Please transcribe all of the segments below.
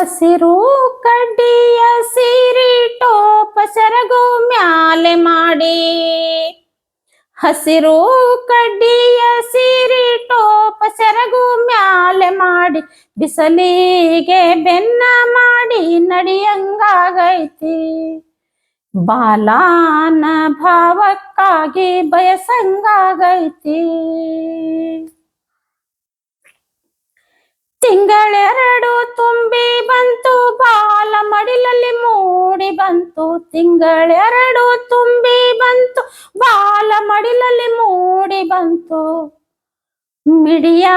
ಹಸಿರು ಕಡ್ಡಿಯ ಸೀರಿ ಟೋಪ ಸೆರಗು ಮ್ಯಾಲೆ ಮಾಡಿ. ಹಸಿರು ಕಡ್ಡಿಯ ಸೀರಿ ಟೋಪ ಸೆರಗು ಮ್ಯಾಲೆ ಮಾಡಿ. ಬಿಸಲಿಗೆ ಬೆನ್ನ ಮಾಡಿ ನಡಿಯಂಗಾಗೈತಿ. ಬಾಲಾನ ಭಾವಕ್ಕಾಗಿ ಬಯಸಂಗಾಗೈತಿ. ತಿಂಗಳೆರಡು ತುಂಬಿ ಬಂತು, ಬಾಲ ಮಡಿಲಲ್ಲಿ ಮೂಡಿ ಬಂತು. ತಿಂಗಳೆರಡು ತುಂಬಿ ಬಂತು, ಬಾಲ ಮಡಿಲಲ್ಲಿ ಮೂಡಿ ಬಂತು. ಮಿಡಿಯ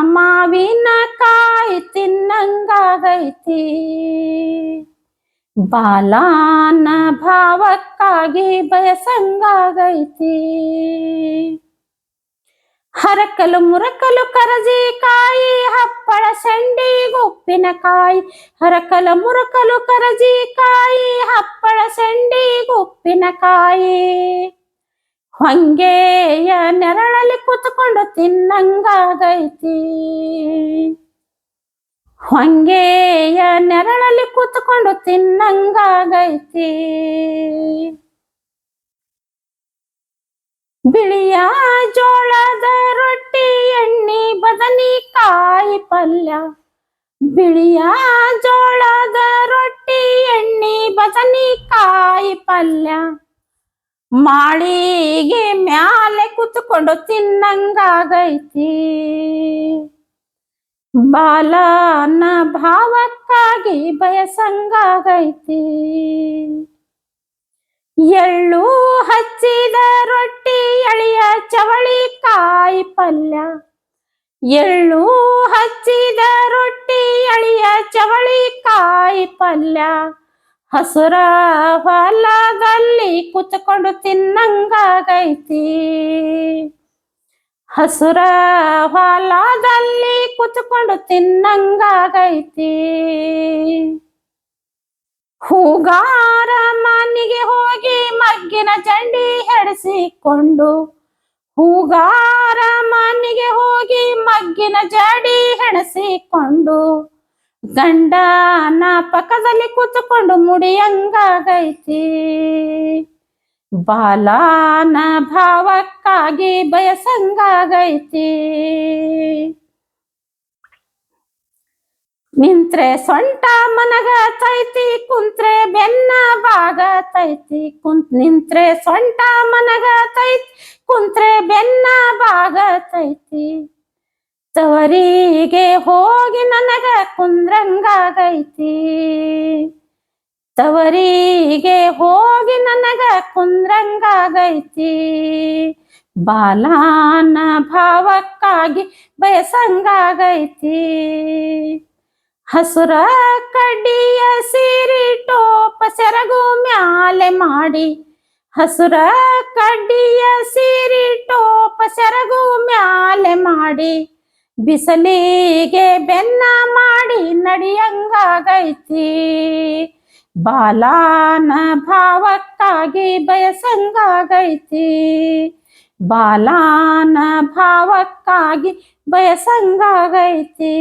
ಮಾವಿನ ಕಾಯಿ ತಿನ್ನಂಗಾಗೈತಿ. ಬಾಲಾನ ಭಾವಕ್ಕಾಗಿ ಬಯಸಂಗಾಗೈತಿ. ಹರಕಲು ಮುರಕಲು ಕರಜಿಕಾಯಿ ಹಪ್ಪಳ ಸಂಡಿ ಉಪ್ಪಿನಕಾಯಿ ಹರಕಲು ಮುರಕಲು ಕರಜಿಕಾಯಿ ಹಪ್ಪಳ ಸಂಡಿ ಉಪ್ಪಿನಕಾಯಿ ಹೊಂಗೆಯ ನೆರಳಲ್ಲಿ ಕೂತ್ಕೊಂಡು ತಿನ್ನಂಗಾಗೈತಿ ಹೊಂಗೆಯ ನೆರಳಲ್ಲಿ ಕೂತ್ಕೊಂಡು ತಿನ್ನಂಗಾಗೈತಿ ಬಿಳಿಯ ಜೋಳದ ರೊಟ್ಟಿ, ಎಣ್ಣೆ ಬದನಿಕಾಯಿ ಪಲ್ಯ. ಬಿಳಿಯ ಜೋಳದ ರೊಟ್ಟಿ, ಎಣ್ಣೆ ಬದನಿಕಾಯಿ ಪಲ್ಯ. ಮಾಳಿಗೆ ಮ್ಯಾಲೆ ಕೂತ್ಕೊಂಡು ತಿನ್ನಂಗಾಗೈತಿ. ಬಾಲನ ಭಾವಕ್ಕಾಗಿ ಬಯಸಂಗಾಗೈತಿ. ಎಳ್ಳು ರೊಟ್ಟಿ ಚವಳಿ ಕಾಯಿ ಪಲ್ಯ. ಎಳ್ಳು ಹಚ್ಚಿದ ರೊಟ್ಟಿ ಅಳಿಯ ಚವಳಿ ಕಾಯಿ ಪಲ್ಯ. ಹಸುರ ಹೊಲದಲ್ಲಿ ಕೂತ್ಕೊಂಡು ತಿನ್ನಂಗಾಗೈತಿ. ಹಸುರ ಹೊಲದಲ್ಲಿ ಕೂತ್ಕೊಂಡು ತಿನ್ನಂಗಾಗೈತಿ. ಹೂಗಾರ ಮನೆಗೆ ಹೋಗಿ ಮಗ್ಗಿನ ಚಂಡಿ ಹೆಣಸಿಕೊಂಡು ಹೂಗಾರ ಮನೆಗೆ ಹೋಗಿ ಮಗ್ಗಿನ ಜಡಿ ಹೆಣಸಿಕೊಂಡು ಗಂಡನ ಪಕ್ಕದಲ್ಲಿ ಕೂತುಕೊಂಡು ಮುಡಿಯಂಗಾಗೈತಿ. ಬಾಲಾನ ಭಾವಕ್ಕಾಗಿ ಬಯಸಂಗಾಗೈತಿ. ನಿಂತ್ರೆ ಸೊಂಟ ಮನಗ ತೈತಿ ಕುಂತ್ರೆ ಬೆನ್ನ ಬಾಗ ತೈತಿ ಕುಂತ್ ನಿಂತ್ರೆ ಸೊಂಟ ಮನಗತೈತಿ. ಕುಂತ್ರೆ ಬೆನ್ನ ಬಾಗತೈತಿ ತವರಿಗೆ ಹೋಗಿ ನನಗ ಕುಂದ್ರಂಗಾಗೈತಿ. ತವರಿಗೆ ಹೋಗಿ ನನಗ ಕುಂದ್ರಂಗಾಗೈತಿ. ಬಾಲಾನ ಭಾವಕ್ಕಾಗಿ ಬಯಸಂಗಾಗೈತಿ. ಹಸುರ ಸಿರಿ ಟೋಪ ಸೆರಗು ಮ್ಯಾಲೆ ಮಾಡಿ. ಹಸುರ ಸಿರಿ ಟೋಪ ಸೆರಗು ಮ್ಯಾಲೆ ಮಾಡಿ. ಬಿಸಲಿಗೆ ಬೆನ್ನ ಮಾಡಿ ನಡಿಯಂಗಾಗೈತಿ. ಬಾಲಾನ ಭಾವಕ್ಕಾಗಿ ಬಯಸಂಗಾಗೈತಿ. ಬಾಲಾನ ಭಾವಕ್ಕಾಗಿ ಬಯಸಂಗಾಗೈತಿ.